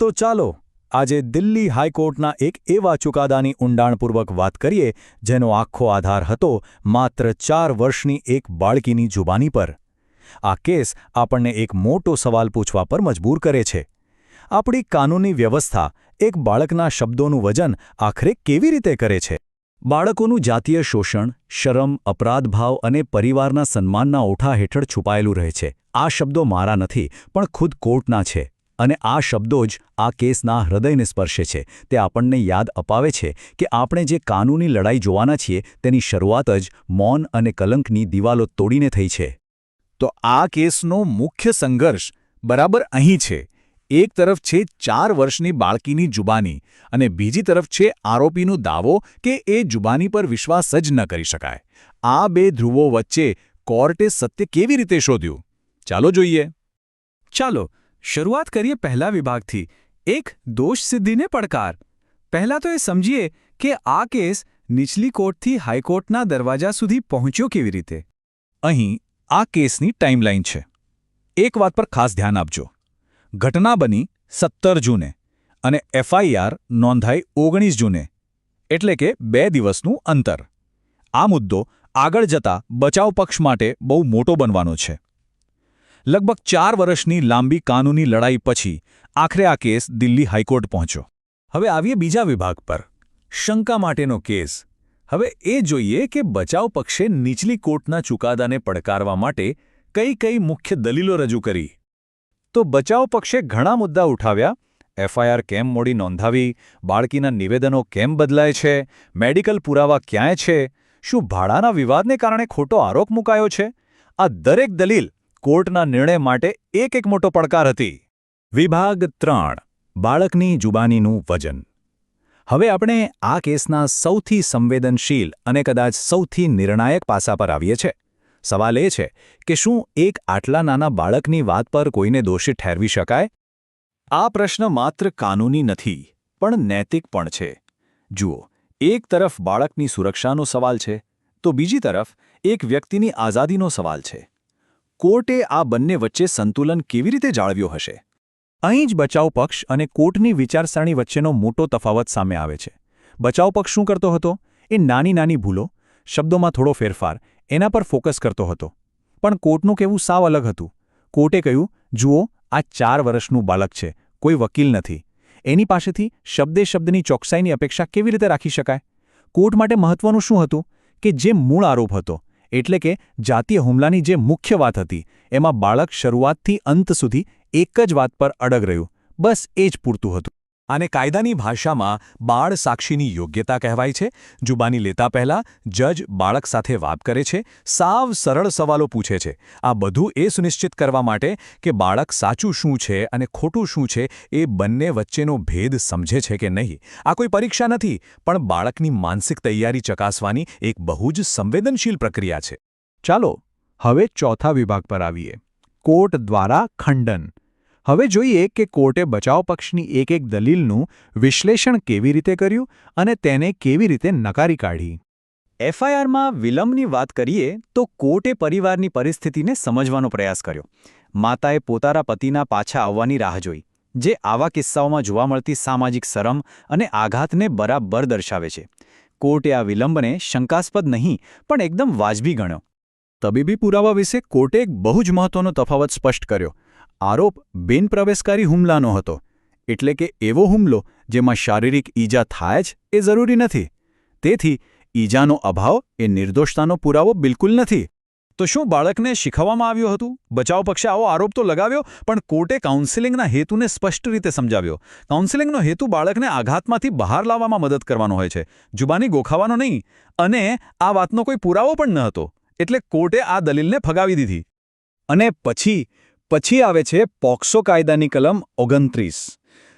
તો ચાલો આજે દિલ્હી હાઈકોર્ટના એક એવા ચુકાદાની ઊંડાણપૂર્વક વાત કરીએ, જેનો આખો આધાર હતો માત્ર ચાર વર્ષની એક બાળકીની જુબાની પર. આ કેસ આપણને એક મોટો સવાલ પૂછવા પર મજબૂર કરે છે. આપણી કાનૂની વ્યવસ્થા એક બાળકના શબ્દોનું વજન આખરે કેવી રીતે કરે છે? બાળકોનું જાતીય શોષણ, શરમ, અપરાધભાવ અને પરિવારના સન્માનના ઓઠા હેઠળ છુપાયેલું રહે છે. આ શબ્દો મારા નથી, પણ ખુદ કોર્ટના છે. અને આ શબ્દો જ આ કેસના હૃદયને સ્પર્શે છે. તે આપણને યાદ અપાવે છે કે આપણે જે કાનૂની લડાઈ જોવાના છીએ તેની શરૂઆત જ મૌન અને કલંકની દિવાલો તોડીને થઈ છે. તો આ કેસનો મુખ્ય સંઘર્ષ બરાબર અહીં છે. એક તરફ છે ચાર વર્ષની બાળકીની જુબાની અને બીજી તરફ છે આરોપીનો દાવો કે એ જુબાની પર વિશ્વાસ જ ન કરી શકાય. આ બે ધ્રુવો વચ્ચે કોર્ટે સત્ય કેવી રીતે શોધ્યું? ચાલો જોઈએ. ચાલો શરૂઆત કરીએ પહેલા વિભાગથી. એક દોષ સિદ્ધિને પડકાર. પહેલા તો એ સમજીએ કે આ કેસ નીચલી કોર્ટથી હાઈકોર્ટના દરવાજા સુધી પહોંચ્યો કેવી રીતે? અહીં આ કેસની ટાઈમલાઈન છે. એક વાત પર ખાસ ધ્યાન આપજો. ઘટના બની સત્તર જૂને અને એફઆઈઆર નોંધાઈ ઓગણીસ જૂને, એટલે કે બે દિવસનું અંતર. આ મુદ્દો આગળ જતા બચાવ પક્ષ માટે બહુ મોટો બનવાનો છે. લગભગ ચાર વર્ષની લાંબી કાનૂની લડાઈ પછી આખરે આ કેસ દિલ્હી હાઈકોર્ટ પહોંચ્યો. હવે આવીએ બીજા વિભાગ પર. શંકા માટેનો કેસ. હવે એ જોઈએ કે બચાવ પક્ષે નીચલી કોર્ટના ચુકાદાને પડકારવા માટે કઈ કઈ મુખ્ય દલીલો રજૂ કરી. તો બચાવ પક્ષે ઘણા મુદ્દા ઉઠાવ્યા. એફઆઈઆર કેમ મોડી નોંધાવી? બાળકીના નિવેદનો કેમ બદલાય છે? મેડિકલ પુરાવા ક્યાંય છે? શું ભાડાના વિવાદને કારણે ખોટો આરોપ મુકાયો છે? આ દરેક દલીલ કોર્ટના નિર્ણય માટે એક એક મોટો પડકાર હતી. વિભાગ ત્રણ, બાળકની જુબાનીનું વજન. હવે આપણે આ કેસના સૌથી સંવેદનશીલ અને કદાચ સૌથી નિર્ણાયક પાસા પર આવીએ છીએ. સવાલ એ છે કે શું એક આટલા નાના બાળકની વાત પર કોઈને દોષિત ઠેરવી શકાય? આ પ્રશ્ન માત્ર કાનૂની નથી, પણ નૈતિક પણ છે. જુઓ, એક તરફ બાળકની સુરક્ષાનો સવાલ છે, તો બીજી તરફ એક વ્યક્તિની આઝાદીનો સવાલ છે. કોર્ટે આ બંને વચ્ચે સંતુલન કેવી રીતે જાળવ્યું હશે? અહીં જ બચાવ પક્ષ અને કોર્ટની વિચારસરણી વચ્ચેનો મોટો તફાવત સામે આવે છે. બચાવ પક્ષ શું કરતો હતો? એ નાની નાની ભૂલો, શબ્દોમાં થોડો ફેરફાર, એના પર ફોકસ કરતો હતો. પણ કોર્ટનું કહેવું સાવ અલગ હતું. કોર્ટે કહ્યું, જુઓ, આ ચાર વર્ષનું બાળક છે. કોઈ વકીલ નથી. એની પાસેથી શબ્દે શબ્દની ચોકસાઈની અપેક્ષા કેવી રીતે રાખી શકાય? કોર્ટ માટે મહત્વનું શું હતું? કે જે મૂળ આરોપ હતો. એટલે કે જાતીય હુમલાની જે મુખ્ય વાત હતી, એમાં બાળક શરૂઆતથી અંત સુધી એક જ વાત પર અડગ રહ્યું. બસ એ જ પૂરતું હતું. આને કાયદાની ભાષામાં બાળ સાક્ષીની યોગ્યતા કહેવાય છે. જુબાની લેતા પહેલા જજ બાળક સાથે વાત કરે છે. સાવ સરળ સવાલો પૂછે છે. આ બધું એ સુનિશ્ચિત કરવા માટે કે બાળક સાચું શું છે અને ખોટું શું છે એ બંને વચ્ચેનો ભેદ સમજે છે કે નહીં. આ કોઈ પરીક્ષા નથી, પણ બાળકની માનસિક તૈયારી ચકાસવાની એક બહુ જ સંવેદનશીલ પ્રક્રિયા છે. ચાલો, હવે ચોથા વિભાગ પર આવીએ. કોર્ટ દ્વારા ખંડન. હવે જોઈએ કે કોર્ટે બચાવ પક્ષની એક એક દલીલનું વિશ્લેષણ કેવી રીતે કર્યું અને તેને કેવી રીતે નકારી કાઢી. એફઆઈઆરમાં વિલંબની વાત કરીએ તો કોર્ટે પરિવારની પરિસ્થિતિને સમજવાનો પ્રયાસ કર્યો. માતાએ પોતાના પતિના પાછા આવવાની રાહ જોઈ, જે આવા કિસ્સાઓમાં જોવા મળતી સામાજિક શરમ અને આઘાતને બરાબર દર્શાવે છે. કોર્ટે આ વિલંબને શંકાસ્પદ નહીં, પણ એકદમ વાજબી ગણ્યો. તબીબી પુરાવા વિશે કોર્ટે એક બહુ જ મહત્વનો તફાવત સ્પષ્ટ કર્યો. આરોપ બિનપ્રવેશકારી હુમલાનો હતો, એટલે કે એવો હુમલો જેમાં શારીરિક ઈજા થાય જ એ જરૂરી નથી. તેથી, ઈજાનો અભાવ એ નિર્દોષતાનો પુરાવો બિલકુલ નથી. તો શું બાળકને શીખવવામાં આવ્યું હતું? બચાવ પક્ષે આવો આરોપ તો લગાવ્યો, પણ કોર્ટે કાઉન્સેલિંગના હેતુને સ્પષ્ટ રીતે સમજાવ્યો. કાઉન્સેલિંગનો હેતુ બાળકને આઘાતમાંથી બહાર લાવવામાં મદદ કરવાનો હોય છે, જુબાની ગોખાવાનો નહીં. અને આ વાતનો કોઈ પુરાવો પણ ન હતો, એટલે કોર્ટે આ દલીલને ફગાવી દીધી. અને પછી પછી આવે છે પોક્સો કાયદાની કલમ ઓગણત્રીસ.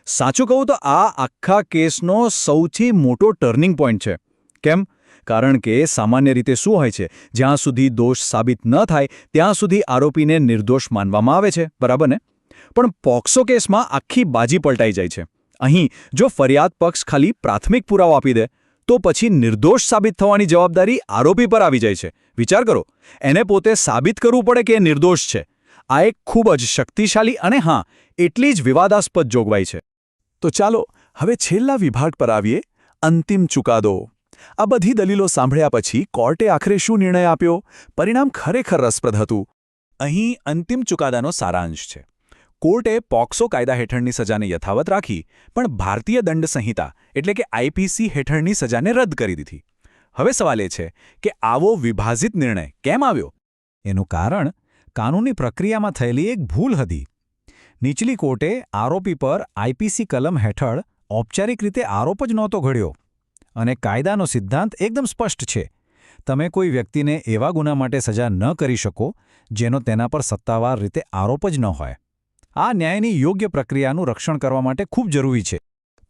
સાચું કહું તો આ આખા કેસનો સૌથી મોટો ટર્નિંગ પોઈન્ટ છે. કેમ? કારણ કે સામાન્ય રીતે શું હોય છે? જ્યાં સુધી દોષ સાબિત ન થાય, ત્યાં સુધી આરોપીને નિર્દોષ માનવામાં આવે છે, બરાબર ને? પણ પોક્સો કેસમાં આખી બાજી પલટાઈ જાય છે. અહીં, જો ફરિયાદ પક્ષ ખાલી પ્રાથમિક પુરાવો આપી દે, તો પછી નિર્દોષ સાબિત થવાની જવાબદારી આરોપી પર આવી જાય છે. વિચાર કરો, એને પોતે સાબિત કરવું પડે કે નિર્દોષ છે? આ એક ખૂબ જ શક્તિશાળી અને હા, એટલી જ વિવાદાસ્પદ જોગવાઈ છે. તો ચાલો, હવે છેલ્લા વિભાગ પર આવીએ. અંતિમ ચુકાદો. આ બધી દલીલો સાંભળ્યા પછી કોર્ટે આખરે શું નિર્ણય આપ્યો? પરિણામ ખરેખર રસપ્રદ હતું. અહીં અંતિમ ચુકાદાનો સારાંશ છે. કોર્ટે પોક્સો કાયદા હેઠળની સજાને યથાવત રાખી, પણ ભારતીય દંડ સંહિતા, એટલે કે આઈપીસી હેઠળની સજાને રદ કરી દીધી. હવે સવાલ એ છે કે આવો વિભાજિત નિર્ણય કેમ આવ્યો? એનું કારણ? કાનૂની પ્રક્રિયામાં થયેલી એક ભૂલ હતી. નીચલી કોર્ટે આરોપી પર આઈપીસી કલમ હેઠળ ઔપચારિક રીતે આરોપ જ નહોતો ઘડ્યો. અને કાયદાનો સિદ્ધાંત એકદમ સ્પષ્ટ છે. તમે કોઈ વ્યક્તિને એવા ગુના માટે સજા ન કરી શકો, જેનો તેના પર સત્તાવાર રીતે આરોપ જ ન હોય. આ ન્યાયની યોગ્ય પ્રક્રિયાનું રક્ષણ કરવા માટે ખૂબ જરૂરી છે.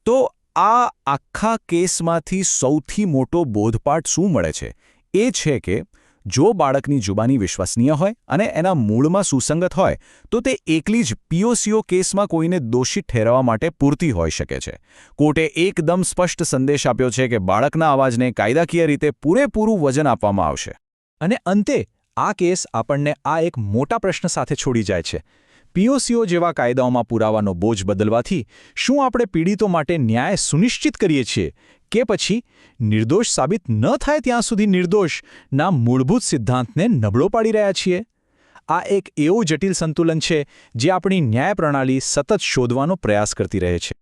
તો આ આખા કેસમાંથી સૌથી મોટો બોધપાઠ શું મળે છે? એ છે કે જો બાળકની જુબાની વિશ્વસનીય હોય અને એના મૂળમાં સુસંગત હોય, તો તે એકલી જ પીઓસીઓ કેસમાં કોઈને દોષિત ઠેરવવા માટે પૂરતી હોઈ શકે છે. કોર્ટે એકદમ સ્પષ્ટ સંદેશ આપ્યો છે કે બાળકના અવાજને કાયદાકીય રીતે પૂરેપૂરું વજન આપવામાં આવશે. અને અંતે, આ કેસ આપણને આ એક મોટા પ્રશ્ન સાથે છોડી જાય છે. પીઓસીઓ જેવા કાયદાઓમાં પુરાવાનો બોજ બદલવાથી શું આપણે પીડિતો માટે ન્યાય સુનિશ્ચિત કરીએ છીએ કે પછી નિર્દોષ સાબિત ન થાય ત્યાં સુધી નિર્દોષના મૂળભૂત સિદ્ધાંતને નબળો પાડી રહ્યા છીએ? આ એક એવું જટિલ સંતુલન છે જે આપણી ન્યાય પ્રણાલી સતત શોધવાનો પ્રયાસ કરતી રહે છે.